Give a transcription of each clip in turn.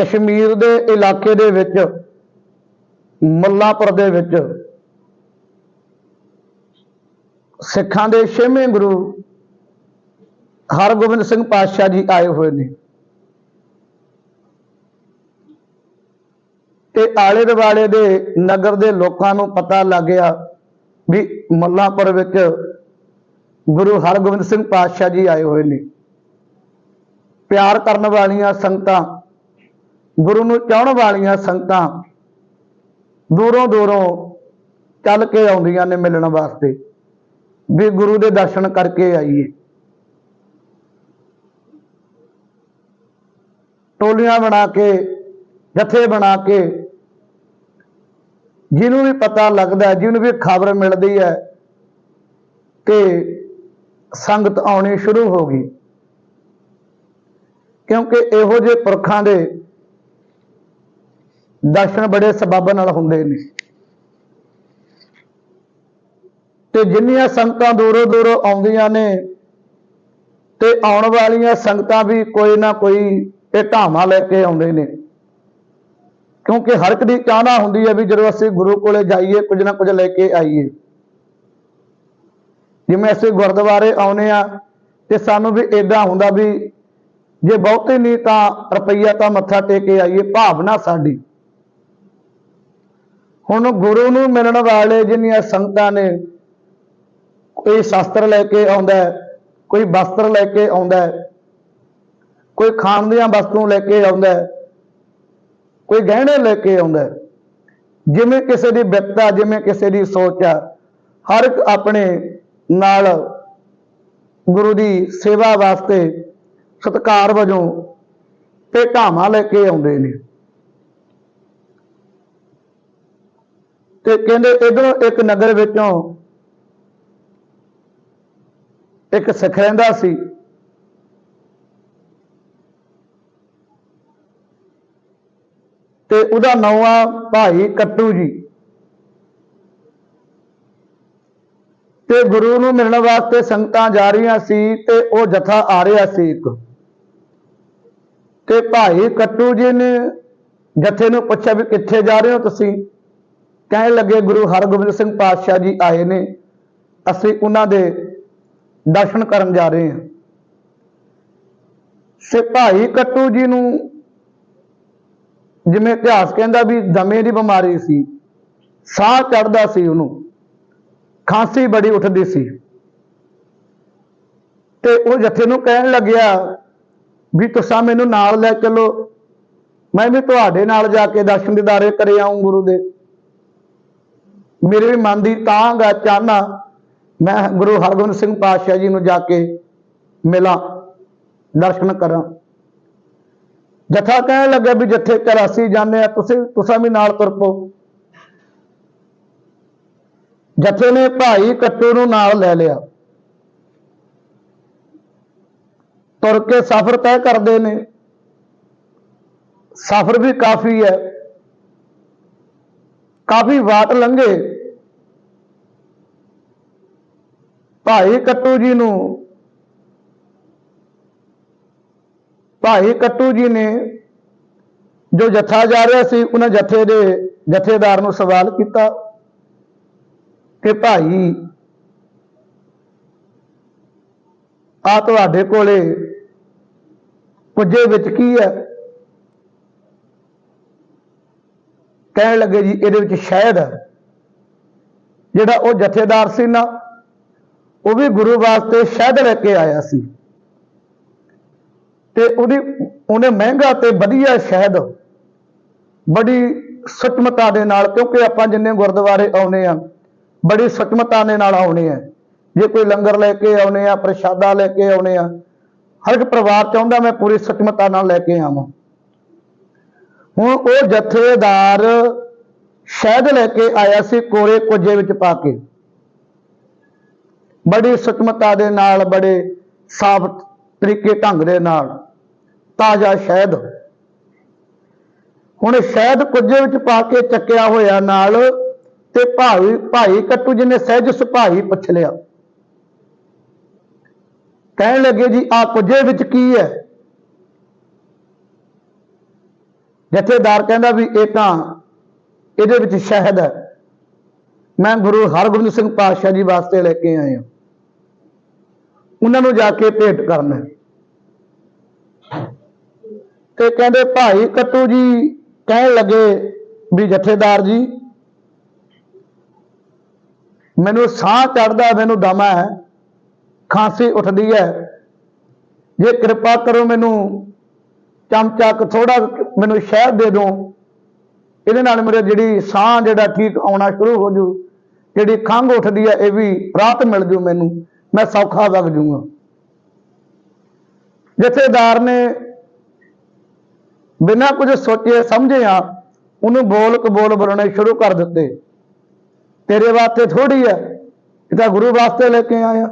ਕਸ਼ਮੀਰ ਦੇ ਇਲਾਕੇ ਦੇ ਵਿੱਚ, ਮੱਲਾਪੁਰ ਦੇ ਵਿੱਚ ਸਿੱਖਾਂ ਦੇ ਛੇਵੇਂ ਗੁਰੂ ਹਰਗੋਬਿੰਦ ਸਿੰਘ ਪਾਤਸ਼ਾਹ ਜੀ ਆਏ ਹੋਏ ਨੇ। ਤੇ ਆਲੇ ਦੁਆਲੇ ਦੇ ਨਗਰ ਦੇ ਲੋਕਾਂ ਨੂੰ ਪਤਾ ਲੱਗ ਗਿਆ ਵੀ ਮੱਲਾਪੁਰ ਵਿੱਚ ਗੁਰੂ ਹਰਗੋਬਿੰਦ ਸਿੰਘ ਪਾਤਸ਼ਾਹ ਜੀ ਆਏ ਹੋਏ ਨੇ। ਪਿਆਰ ਕਰਨ ਵਾਲੀਆਂ ਸੰਗਤਾਂ ਗੁਰੂ ਨੂੰ ਚਾਹਣ ਵਾਲੀਆਂ ਸੰਗਤਾਂ ਦੂਰੋਂ ਦੂਰੋਂ ਚੱਲ ਕੇ ਆਉਂਦੀਆਂ ਨੇ ਮਿਲਣ ਵਾਸਤੇ, ਵੀ ਗੁਰੂ ਦੇ ਦਰਸ਼ਨ ਕਰਕੇ ਆਈਏ। ਟੋਲੀਆਂ ਬਣਾ ਕੇ, ਜਥੇ ਬਣਾ ਕੇ ਜਿਹਨੂੰ ਵੀ ਪਤਾ ਲੱਗਦਾ, ਜਿਹਨੂੰ ਵੀ ਖਬਰ ਮਿਲਦੀ ਹੈ ਕਿ ਸੰਗਤ ਆਉਣੀ ਸ਼ੁਰੂ ਹੋ ਗਈ। ਕਿਉਂਕਿ ਇਹੋ ਜਿਹੇ ਪੁਰਖਾਂ ਦੇ ਦਰਸ਼ਨ ਬੜੇ ਸਬੱਬ ਨਾਲ ਹੁੰਦੇ ਨੇ। ਤੇ ਜਿੰਨੀਆਂ ਸੰਗਤਾਂ ਦੂਰੋਂ ਦੂਰੋਂ ਆਉਂਦੀਆਂ ਨੇ ਤੇ ਆਉਣ ਵਾਲੀਆਂ ਸੰਗਤਾਂ ਵੀ ਕੋਈ ਨਾ ਕੋਈ ਇਹ ਢਾਵਾਂ ਲੈ ਕੇ ਆਉਂਦੇ ਨੇ। ਕਿਉਂਕਿ ਹਰ ਇੱਕ ਦੀ ਚਾਹਨਾ ਹੁੰਦੀ ਹੈ ਵੀ ਜਦੋਂ ਅਸੀਂ ਗੁਰੂ ਕੋਲੇ ਜਾਈਏ, ਕੁਝ ਨਾ ਕੁਝ ਲੈ ਕੇ ਆਈਏ। ਜਿਵੇਂ ਅਸੀਂ ਗੁਰਦੁਆਰੇ ਆਉਨੇ ਆ ਤੇ ਸਾਨੂੰ ਵੀ ਇਦਾਂ ਹੁੰਦਾ ਵੀ ਜੇ ਬਹੁਤੇ ਨਹੀਂ ਤਾਂ ਰੁਪਈਆ ਤਾਂ ਮੱਥਾ ਟੇਕ ਕੇ ਆਈਏ, ਭਾਵਨਾ ਸਾਡੀ। ਹੁਣ ਗੁਰੂ ਨੂੰ ਮਿਲਣ ਵਾਲੇ ਜਿੰਨੀਆਂ ਸੰਗਤਾਂ ਨੇ, ਕੋਈ ਸ਼ਾਸਤਰ ਲੈ ਕੇ ਆਉਂਦਾ ਕੋਈ ਵਸਤਰ ਲੈ ਕੇ ਆਉਂਦਾ ਕੋਈ ਖਾਣ ਦੀਆਂ ਵਸਤੂ ਲੈ ਕੇ ਆਉਂਦਾ ਕੋਈ ਗਹਿਣੇ ਲੈ ਕੇ ਆਉਂਦਾ ਜਿਵੇਂ ਕਿਸੇ ਦੀ ਬਿਰਤਾ ਜਿਵੇਂ ਕਿਸੇ ਦੀ ਸੋਚ ਆ, ਹਰ ਇੱਕ ਆਪਣੇ ਨਾਲ ਗੁਰੂ ਦੀ ਸੇਵਾ ਵਾਸਤੇ ਸਤਿਕਾਰ ਵਜੋਂ ਤੇ ਢਾਵਾਂ ਲੈ ਕੇ ਆਉਂਦੇ ਨੇ। ਤੇ ਕਹਿੰਦੇ ਇਧਰੋਂ ਇੱਕ ਨਗਰ ਵਿੱਚੋਂ ਇੱਕ ਸਿੱਖ ਰਹਿੰਦਾ ਸੀ। ਤੇ ਉਹਦਾ ਨਾਮ ਆ ਭਾਈ ਕੱਟੂ ਜੀ। ਤੇ ਗੁਰੂ ਨੂੰ ਮਿਲਣ ਵਾਸਤੇ ਸੰਗਤਾਂ ਜਾ ਰਹੀਆਂ ਸੀ ਤੇ ਉਹ ਜਥਾ ਆ ਰਿਹਾ ਸੀ ਇੱਕ। ਤੇ ਭਾਈ ਕੱਟੂ ਜੀ ਨੇ ਜਥੇ ਨੂੰ ਪੁੱਛਿਆ ਵੀ ਕਿੱਥੇ ਜਾ ਰਹੇ ਹੋ ਤੁਸੀਂ? ਕਹਿਣ ਲੱਗੇ, ਗੁਰੂ ਹਰਗੋਬਿੰਦ ਸਿੰਘ ਪਾਤਸ਼ਾਹ ਜੀ ਆਏ ਨੇ। ਅਸੀਂ ਉਹਨਾਂ ਦੇ ਦਰਸ਼ਨ ਕਰਨ ਜਾ ਰਹੇ ਹਾਂ। ਸੇ ਭਾਈ ਕੱਟੂ ਜੀ ਨੂੰ ਜਿਵੇਂ ਇਤਿਹਾਸ ਕਹਿੰਦਾ ਵੀ ਦਮੇ ਦੀ ਬਿਮਾਰੀ ਸੀ, ਸਾਹ ਚੜਦਾ ਸੀ ਉਹਨੂੰ, ਖਾਂਸੀ ਬੜੀ ਉੱਠਦੀ ਸੀ। ਤੇ ਉਹ ਜਥੇ ਨੂੰ ਕਹਿਣ ਲੱਗਿਆ ਵੀ ਤੁਸੀਂ ਮੈਨੂੰ ਨਾਲ ਲੈ ਚਲੋ, ਮੈਂ ਵੀ ਤੁਹਾਡੇ ਨਾਲ ਜਾ ਕੇ ਦਰਸ਼ਨ ਦਿਦਾਰੇ ਕਰੇ ਆਉਂ ਗੁਰੂ ਦੇ। ਮੇਰੇ ਵੀ ਮਨ ਦੀ ਤਾਂਘ ਆ, ਚਾਹਨਾ ਮੈਂ ਗੁਰੂ ਹਰਗੋਬਿੰਦ ਸਿੰਘ ਪਾਤਸ਼ਾਹ ਜੀ ਨੂੰ ਜਾ ਕੇ ਮਿਲਾਂ ਦਰਸ਼ਨ ਕਰਾਂ। ਜਥਾ ਕਹਿਣ ਲੱਗਾ ਵੀ ਜਿੱਥੇ ਅਸੀਂ ਜਾਂਦੇ ਆ, ਤੁਸੀਂ ਤੁਸੀਂ ਵੀ ਨਾਲ ਤੁਰ ਪਓ। ਜਥੇ ਨੇ ਭਾਈ ਕੱਟੂ ਨੂੰ ਨਾਲ ਲੈ ਲਿਆ। ਤੁਰ ਕੇ ਸਫ਼ਰ ਤੈਅ ਕਰਦੇ ਨੇ। ਸਫ਼ਰ ਵੀ ਕਾਫੀ ਹੈ। ਕਾਫੀ ਵਾਟ ਲੰਘੇ। ਭਾਈ ਕੱਟੂ ਜੀ ਨੂੰ, ਭਾਈ ਕੱਟੂ ਜੀ ਨੇ ਜੋ ਜੱਥਾ ਜਾ ਰਿਹਾ ਸੀ, ਉਹਨਾਂ ਜਥੇ ਦੇ ਜਥੇਦਾਰ ਨੂੰ ਸਵਾਲ ਕੀਤਾ ਕਿ ਭਾਈ ਆ ਤੁਹਾਡੇ ਕੋਲੇ ਪੁੱਜੇ ਵਿੱਚ ਕੀ ਹੈ? ਕਹਿਣ ਲੱਗੇ ਜੀ, ਇਹਦੇ ਵਿੱਚ ਸ਼ਹਿਦ ਹੈ। ਜਿਹੜਾ ਉਹ ਜਥੇਦਾਰ ਸੀ ਨਾ, ਉਹ ਵੀ ਗੁਰੂ ਵਾਸਤੇ ਸ਼ਹਿਦ ਲੈ ਕੇ ਆਇਆ ਸੀ। ਤੇ ਉਹਦੀ, ਉਹਨੇ ਮਹਿੰਗਾ ਤੇ ਵਧੀਆ ਸ਼ਹਿਦ ਬੜੀ ਸਚਮਤਾ ਦੇ ਨਾਲ, ਕਿਉਂਕਿ ਆਪਾਂ ਜਿੰਨੇ ਗੁਰਦੁਆਰੇ ਆਉਨੇ ਆ ਬੜੀ ਸਚਮਤਾ ਦੇ ਨਾਲ ਆਉਨੇ ਆ ਜੇ ਕੋਈ ਲੰਗਰ ਲੈ ਕੇ ਆਉਨੇ ਆ ਪ੍ਰਸ਼ਾਦਾ ਲੈ ਕੇ ਆਉਨੇ ਆ ਹਰ ਇੱਕ ਪਰਿਵਾਰ ਚਾਹੁੰਦਾ ਮੈਂ ਪੂਰੀ ਸਚਮਤਾ ਨਾਲ ਲੈ ਕੇ ਆਵਾਂ। ਹੁਣ ਉਹ ਜਥੇਦਾਰ ਸ਼ਹਿਦ ਲੈ ਕੇ ਆਇਆ ਸੀ ਕੋਰੇ ਕੁਝੇ ਵਿੱਚ ਪਾ ਕੇ। ਬੜੀ ਸਚਮਤਾ ਦੇ ਨਾਲ, ਬੜੇ ਸਾਫ਼ ਤਰੀਕੇ ਢੰਗ ਦੇ ਨਾਲ ਤਾਜ਼ਾ ਸ਼ਹਿਦ। ਹੁਣ ਸ਼ਹਿਦ ਕੁਝੇ ਵਿੱਚ ਪਾ ਕੇ ਚੱਕਿਆ ਹੋਇਆ ਨਾਲ ਤੇ ਭਾਈ ਭਾਈ ਕੱਟੂ ਜੀ ਨੇ ਸਹਿਜ ਸੁਭਾਈ ਪੁੱਛ ਲਿਆ। ਕਹਿਣ ਲੱਗੇ ਜੀ ਆ ਕੁਝੇ ਵਿੱਚ ਕੀ ਹੈ? ਜਥੇਦਾਰ ਕਹਿੰਦਾ ਵੀ ਇਹ ਤਾਂ ਇਹਦੇ ਵਿੱਚ ਸ਼ਹਿਦ ਹੈ। ਮੈਂ ਗੁਰੂ ਹਰਗੋਬਿੰਦ ਸਿੰਘ ਪਾਤਸ਼ਾਹ ਜੀ ਵਾਸਤੇ ਲੈ ਕੇ ਆਇਆ ਉਹਨਾਂ ਨੂੰ ਜਾ ਕੇ ਭੇਟ ਕਰਨਾ ਤੇ ਕਹਿੰਦੇ, ਭਾਈ ਕੱਟੂ ਜੀ ਕਹਿਣ ਲੱਗੇ ਵੀ ਜਥੇਦਾਰ ਜੀ, ਮੈਨੂੰ ਸਾਹ ਚੜਦਾ ਮੈਨੂੰ ਦਮਾ ਹੈ, ਖਾਂਸੀ ਉੱਠਦੀ ਹੈ। ਜੇ ਕਿਰਪਾ ਕਰੋ ਮੈਨੂੰ ਚਮਚਾ ਕੁ ਥੋੜਾ ਮੈਨੂੰ ਸ਼ਹਿਦ ਦੇ ਦਿਓ। ਇਹਦੇ ਨਾਲ ਮੇਰੇ ਜਿਹੜੀ ਸਾਹ ਜਿਹੜਾ ਠੀਕ ਆਉਣਾ ਸ਼ੁਰੂ ਹੋ ਜੂ ਜਿਹੜੀ ਖੰਘ ਉੱਠਦੀ ਹੈ ਇਹ ਵੀ ਰਾਹਤ ਮਿਲ ਜੂ ਮੈਨੂੰ। ਮੈਂ ਸੌਖਾ ਵਗ ਜੂਗਾ। ਜਥੇਦਾਰ ਨੇ ਬਿਨਾਂ ਕੁਝ ਸੋਚੇ ਸਮਝਿਆ ਉਹਨੂੰ ਬੋਲ ਕਬੋਲ ਬੋਲਣੇ ਸ਼ੁਰੂ ਕਰ ਦਿੱਤੇ। ਤੇਰੇ ਵਾਸਤੇ ਥੋੜੀ ਹੈ ਇਹ ਤਾਂ ਗੁਰੂ ਵਾਸਤੇ ਲੈ ਕੇ ਆਇਆ।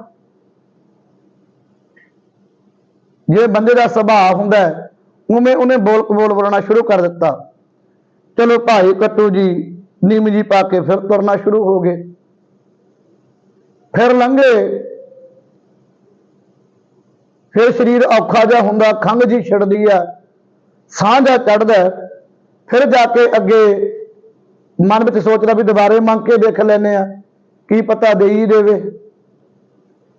ਜੇ ਬੰਦੇ ਦਾ ਸੁਭਾਅ ਹੁੰਦਾ ਹੈ, ਉਵੇਂ ਉਹਨੇ ਬੋਲ ਕਬੋਲ ਬੋਲਣਾ ਸ਼ੁਰੂ ਕਰ ਦਿੱਤਾ। ਚਲੋ ਭਾਈ ਕੱਟੂ ਜੀ, ਨੀਮ ਜੀ ਪਾ ਕੇ ਫਿਰ ਤੁਰਨਾ ਸ਼ੁਰੂ ਹੋ ਗਏ। ਫਿਰ ਲੰਘੇ। ਫਿਰ ਸਰੀਰ ਔਖਾ ਜਿਹਾ ਹੁੰਦਾ, ਖੰਘ ਜੀ ਛਿੜਦੀ ਆ। ਸਾਹ ਜਿਹਾ ਚੜਦਾ ਫਿਰ ਜਾ ਕੇ ਅੱਗੇ ਮਨ ਵਿੱਚ ਸੋਚਦਾ ਵੀ ਦੁਬਾਰੇ ਮੰਗ ਕੇ ਦੇਖ ਲੈਨੇ ਆ ਕੀ ਪਤਾ ਦੇਈ ਦੇਵੇ।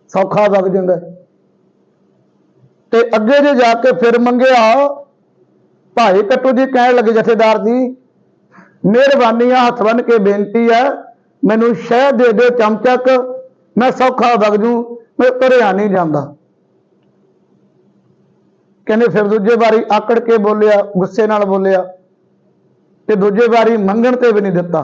ਸੌਖਾ ਵਗ ਜਾਂਦਾ। ਤੇ ਅੱਗੇ ਜੇ ਜਾ ਕੇ ਫਿਰ ਮੰਗਿਆ ਭਾਈ ਕੱਟੂ ਜੀ ਕਹਿਣ ਲੱਗੇ ਜਥੇਦਾਰ ਜੀ, ਮਿਹਰਬਾਨੀ ਆ, ਹੱਥ ਬੰਨ ਕੇ ਬੇਨਤੀ ਹੈ ਮੈਨੂੰ ਸ਼ਹਿਦ ਦੇ ਦਿਓ ਚਮਚਕ, ਮੈਂ ਸੌਖਾ ਵਗ ਜੂ, ਮੈਂ ਤੁਰਿਆ ਨਹੀਂ ਜਾਂਦਾ। ਕਹਿੰਦੇ ਫਿਰ ਦੂਜੇ ਵਾਰੀ ਆਕੜ ਕੇ ਬੋਲਿਆ, ਗੁੱਸੇ ਨਾਲ ਬੋਲਿਆ, ਤੇ ਦੂਜੇ ਵਾਰੀ ਮੰਗਣ ਤੇ ਵੀ ਨਹੀਂ ਦਿੱਤਾ।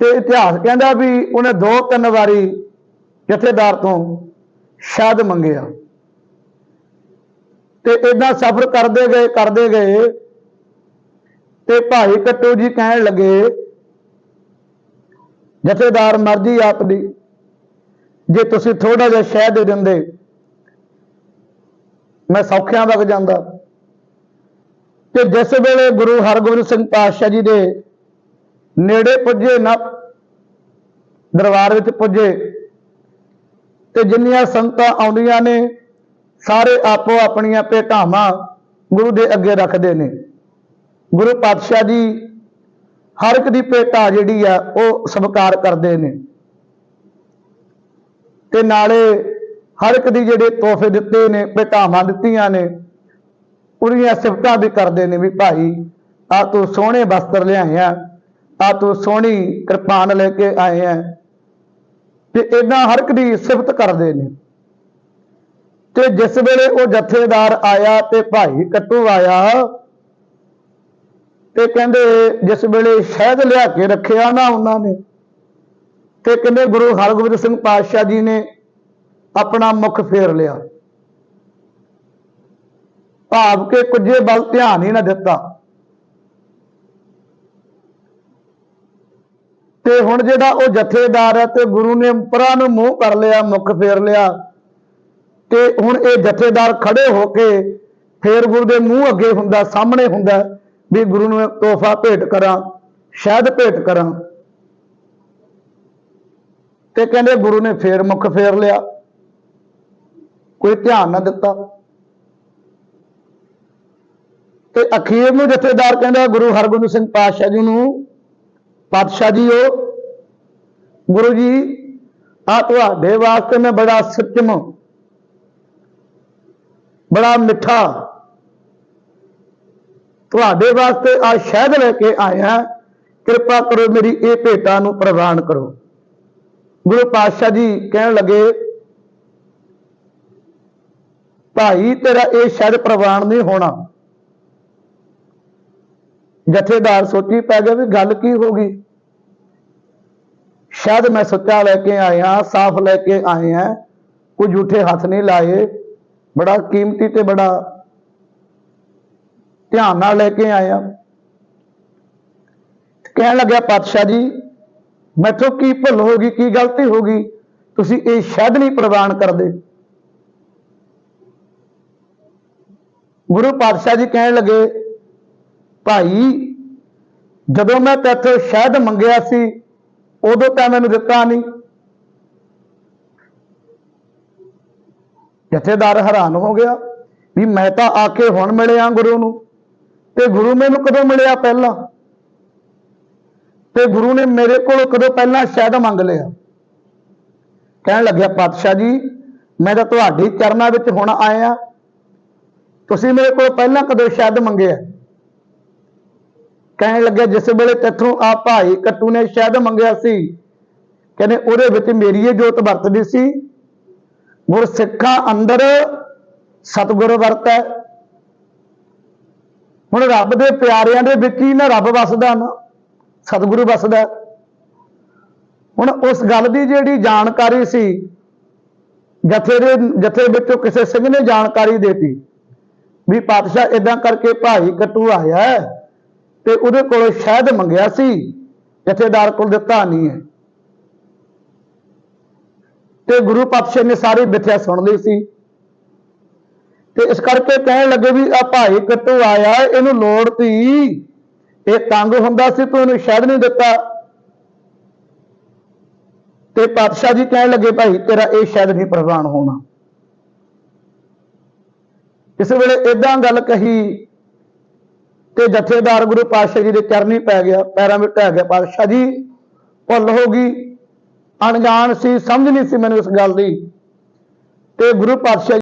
ਤੇ ਇਤਿਹਾਸ ਕਹਿੰਦਾ ਵੀ ਉਹਨੇ ਦੋ ਤਿੰਨ ਵਾਰੀ ਜਥੇਦਾਰ ਤੋਂ ਸ਼ਾਦ ਮੰਗਿਆ। ਤੇ ਇਦਾਂ ਸਫ਼ਰ ਕਰਦੇ ਗਏ ਕਰਦੇ ਗਏ ਤੇ ਭਾਈ ਕੱਟੂ ਜੀ ਕਹਿਣ ਲੱਗੇ, ਜਥੇਦਾਰ ਮਰਜ਼ੀ ਆਪ ਦੀ, ਜੇ ਤੁਸੀਂ ਥੋੜਾ ਜਿਹਾ ਸ਼ਹਿ ਦੇ ਦਿੰਦੇ, ਮੈਂ ਸੌਖਿਆਂ ਵਗ ਜਾਂਦਾ। ਤੇ ਜਿਸ ਵੇਲੇ ਗੁਰੂ ਹਰਗੋਬਿੰਦ ਸਿੰਘ ਪਾਤਸ਼ਾਹ ਜੀ ਦੇ ਨੇੜੇ ਪੁੱਜੇ, ਨਾ ਦਰਬਾਰ ਵਿੱਚ ਪੁੱਜੇ, ਤੇ ਜਿੰਨੀਆਂ ਸੰਗਤਾਂ ਆਉਂਦੀਆਂ ਨੇ ਸਾਰੇ ਆਪੋ ਆਪਣੀਆਂ ਭੇਟਾਵਾਂ ਗੁਰੂ ਦੇ ਅੱਗੇ ਰੱਖਦੇ ਨੇ। ਗੁਰੂ ਪਾਤਸ਼ਾਹ ਜੀ ਹਰ ਇੱਕ ਦੀ ਭੇਟਾ ਜਿਹੜੀ ਆ, ਉਹ ਸਵੀਕਾਰ ਕਰਦੇ ਨੇ। ਤੇ ਨਾਲੇ ਹਰ ਇੱਕ ਦੀ ਜਿਹੜੇ ਤੋਹਫੇ ਦਿੱਤੇ ਨੇ, ਭੇਟਾਵਾਂ ਦਿੱਤੀਆਂ ਨੇ ਉਹਦੀਆਂ ਸਿਫਤਾਂ ਵੀ ਕਰਦੇ ਨੇ ਵੀ ਭਾਈ ਆ ਤੂੰ ਸੋਹਣੇ ਵਸਤਰ ਲਿਆਇਆ ਆ ਤੂੰ ਸੋਹਣੀ ਕਿਰਪਾਨ ਲੈ ਕੇ ਆਏ ਆ। ਤੇ ਇਦਾਂ ਹਰ ਇੱਕ ਦੀ ਸਿਫਤ ਕਰਦੇ ਨੇ। ਤੇ ਜਿਸ ਵੇਲੇ ਉਹ ਜਥੇਦਾਰ ਆਇਆ ਤੇ ਭਾਈ ਕੱਟੂ ਆਇਆ ਤੇ ਕਹਿੰਦੇ ਜਿਸ ਵੇਲੇ ਸ਼ਹਿਦ ਲਿਆ ਕੇ ਰੱਖਿਆ ਨਾ ਉਹਨਾਂ ਨੇ, ਤੇ ਕਹਿੰਦੇ ਗੁਰੂ ਹਰਗੋਬਿੰਦ ਸਿੰਘ ਪਾਤਸ਼ਾਹ ਜੀ ਨੇ ਆਪਣਾ ਮੁਖ ਫੇਰ ਲਿਆ। ਭਾਵ ਕੇ ਕੁਝੇ ਵੱਲ ਧਿਆਨ ਹੀ ਨਾ ਦਿੱਤਾ। ਤੇ ਹੁਣ ਜਿਹੜਾ ਉਹ ਜਥੇਦਾਰ ਹੈ ਤੇ ਗੁਰੂ ਨੇ ਪਰਾਂ ਨੂੰ ਮੂੰਹ ਕਰ ਲਿਆ, ਮੁਖ ਫੇਰ ਲਿਆ। ਤੇ ਹੁਣ ਇਹ ਜਥੇਦਾਰ ਖੜੇ ਹੋ ਕੇ ਫੇਰ ਗੁਰੂ ਦੇ ਮੂੰਹ ਅੱਗੇ ਹੁੰਦਾ, ਸਾਹਮਣੇ ਹੁੰਦਾ ਵੀ ਗੁਰੂ ਨੂੰ ਤੋਹਫਾ ਭੇਟ ਕਰਾਂ ਸ਼ਾਇਦ ਭੇਟ ਕਰਾਂ। ਤੇ ਕਹਿੰਦੇ ਗੁਰੂ ਨੇ ਫੇਰ ਮੁਖ ਫੇਰ ਲਿਆ। ਕੋਈ ਧਿਆਨ ਨਾ ਦਿੱਤਾ। ਤੇ ਅਖੀਰ ਨੂੰ ਜਥੇਦਾਰ ਕਹਿੰਦਾ, ਗੁਰੂ ਹਰਗੋਬਿੰਦ ਸਿੰਘ ਪਾਤਸ਼ਾਹ ਜੀ ਨੂੰ, ਪਾਤਸ਼ਾਹ ਜੀ ਉਹ ਗੁਰੂ ਜੀ ਆ ਤੁਹਾਡੇ ਵਾਸਤੇ ਮੈਂ ਬੜਾ ਸੱਚਮ ਬੜਾ ਮਿੱਠਾ। ਤੁਹਾਡੇ ਵਾਸਤੇ ਆ ਸ਼ਹਿਦ ਲੈ ਕੇ ਆਇਆ। ਕਿਰਪਾ ਕਰੋ ਮੇਰੀ ਇਹ ਭੇਟਾ ਨੂੰ ਪ੍ਰਵਾਨ ਕਰੋ। ਗੁਰੂ ਪਾਤਸ਼ਾਹ ਜੀ ਕਹਿਣ ਲੱਗੇ, ਭਾਈ, ਤੇਰਾ ਇਹ ਸ਼ਹਿਦ ਪ੍ਰਵਾਨ ਨਹੀਂ ਹੋਣਾ। ਜਥੇਦਾਰ ਸੋਚੀ ਪੈ ਗਿਆ ਵੀ ਗੱਲ ਕੀ ਹੋ ਗਈ। ਸ਼ਾਇਦ ਮੈਂ ਸੱਚਾ ਲੈ ਕੇ ਆਇਆ, ਸਾਫ਼ ਲੈ ਕੇ ਆਏ ਆ ਕੋਈ ਝੂਠੇ ਹੱਥ ਨਹੀਂ ਲਾਏ। ਬੜਾ ਕੀਮਤੀ ਤੇ ਬੜਾ ਧਿਆਨ ਨਾਲ ਲੈ ਕੇ ਆਇਆ। ਕਹਿਣ ਲੱਗਿਆ, ਪਾਤਸ਼ਾਹ ਜੀ, ਮੈਥੋਂ ਕੀ ਭੁੱਲ ਹੋ ਗਈ ਕੀ ਗਲਤੀ ਹੋ ਗਈ ਤੁਸੀਂ ਇਹ ਸ਼ਹਿਦ ਨਹੀਂ ਪ੍ਰਵਾਨ ਕਰਦੇ। ਗੁਰੂ ਪਾਤਸ਼ਾਹ ਜੀ ਕਹਿਣ ਲੱਗੇ, ਭਾਈ, ਜਦੋਂ ਮੈਂ ਤੇਥੋਂ ਸ਼ਹਿਦ ਮੰਗਿਆ ਸੀ, ਉਦੋਂ ਤਾਂ ਮੈਨੂੰ ਦਿੱਤਾ ਨਹੀਂ। ਜਥੇਦਾਰ ਹੈਰਾਨ ਹੋ ਗਿਆ ਵੀ ਮੈਂ ਤਾਂ ਆ ਕੇ ਹੁਣ ਮਿਲਿਆ ਗੁਰੂ ਨੂੰ। ਤੇ ਗੁਰੂ ਮੈਨੂੰ ਕਦੋਂ ਮਿਲਿਆ ਪਹਿਲਾਂ? ਤੇ ਗੁਰੂ ਨੇ ਮੇਰੇ ਕੋਲੋਂ ਕਦੋਂ ਪਹਿਲਾਂ ਸ਼ਹਿਦ ਮੰਗ ਲਿਆ? ਕਹਿਣ ਲੱਗਿਆ, ਪਾਤਸ਼ਾਹ ਜੀ, ਮੈਂ ਤਾਂ ਤੁਹਾਡੀ ਚਰਨਾਂ ਵਿੱਚ ਹੁਣ ਆਇਆ। ਤੁਸੀਂ ਮੇਰੇ ਕੋਲ ਪਹਿਲਾਂ ਕਦੋਂ ਸ਼ਹਿਦ ਮੰਗਿਆ? ਕਹਿਣ ਲੱਗਿਆ, ਜਿਸ ਵੇਲੇ ਤੇਥੋਂ ਆ ਭਾਈ ਕੱਟੂ ਨੇ ਸ਼ਹਿਦ ਮੰਗਿਆ ਸੀ, ਕਹਿੰਦੇ ਉਹਦੇ ਵਿੱਚ ਮੇਰੀ ਇਹ ਜੋਤ ਵਰਤਦੀ ਸੀ ਗੁਰ ਸਿੱਖਾਂ ਅੰਦਰ ਸਤਿਗੁਰ ਵਰਤੈ। ਹੁਣ ਰੱਬ ਦੇ ਪਿਆਰਿਆਂ ਦੇ ਵਿੱਚ ਹੀ ਨਾ ਰੱਬ ਵਸਦਾ ਨਾ, ਸਤਿਗੁਰੂ ਵਸਦਾ। ਹੁਣ ਉਸ ਗੱਲ ਦੀ ਜਿਹੜੀ ਜਾਣਕਾਰੀ ਸੀ, ਜਥੇ ਦੇ, ਜਥੇ ਵਿੱਚੋਂ ਕਿਸੇ ਸਿੰਘ ਨੇ ਜਾਣਕਾਰੀ ਦੇਤੀ, ਵੀ ਪਾਤਸ਼ਾਹ ਇਦਾਂ ਕਰਕੇ ਭਾਈ ਕੱਟੂ ਆਇਆ ਤੇ ਉਹਦੇ ਕੋਲੋਂ ਸ਼ਹਿਦ ਮੰਗਿਆ ਸੀ, ਜਥੇਦਾਰ ਕੋਲ ਦਿੱਤਾ ਨਹੀਂ ਹੈ। ਤੇ ਗੁਰੂ ਪਾਤਸ਼ਾਹ ਨੇ ਸਾਰੀ ਵਿਥਿਆ ਸੁਣ ਲਈ ਸੀ। ਤੇ ਇਸ ਕਰਕੇ ਕਹਿਣ ਲੱਗੇ ਵੀ ਆ ਭਾਈ ਕਿੱਥੋਂ ਆਇਆ, ਇਹਨੂੰ ਲੋੜ ਤੀ। ਇਹ ਤੰਗ ਹੁੰਦਾ ਸੀ, ਤੂੰ ਇਹਨੂੰ ਸ਼ਹਿਦ ਨਹੀਂ ਦਿੱਤਾ। ਤੇ ਪਾਤਸ਼ਾਹ ਜੀ ਕਹਿਣ ਲੱਗੇ, ਭਾਈ, ਤੇਰਾ ਇਹ ਸ਼ਹਿਦ ਨਹੀਂ ਪ੍ਰਵਾਨ ਹੋਣਾ। ਇਸ ਵੇਲੇ ਇਦਾਂ ਗੱਲ ਕਹੀ ਤੇ ਜਥੇਦਾਰ ਗੁਰੂ ਪਾਤਸ਼ਾਹ ਜੀ ਦੇ ਚਰਨੀ ਪੈ ਗਿਆ, ਪੈਰਾਂ ਵਿੱਚ ਟਹਿ ਗਿਆ। ਪਾਤਸ਼ਾਹ ਜੀ ਭੁੱਲ ਹੋ ਗਈ। ਅਣਜਾਣ ਸੀ ਸਮਝ ਨਹੀਂ ਸੀ ਮੈਨੂੰ ਇਸ ਗੱਲ ਦੀ। ਤੇ ਗੁਰੂ ਪਾਤਸ਼ਾਹ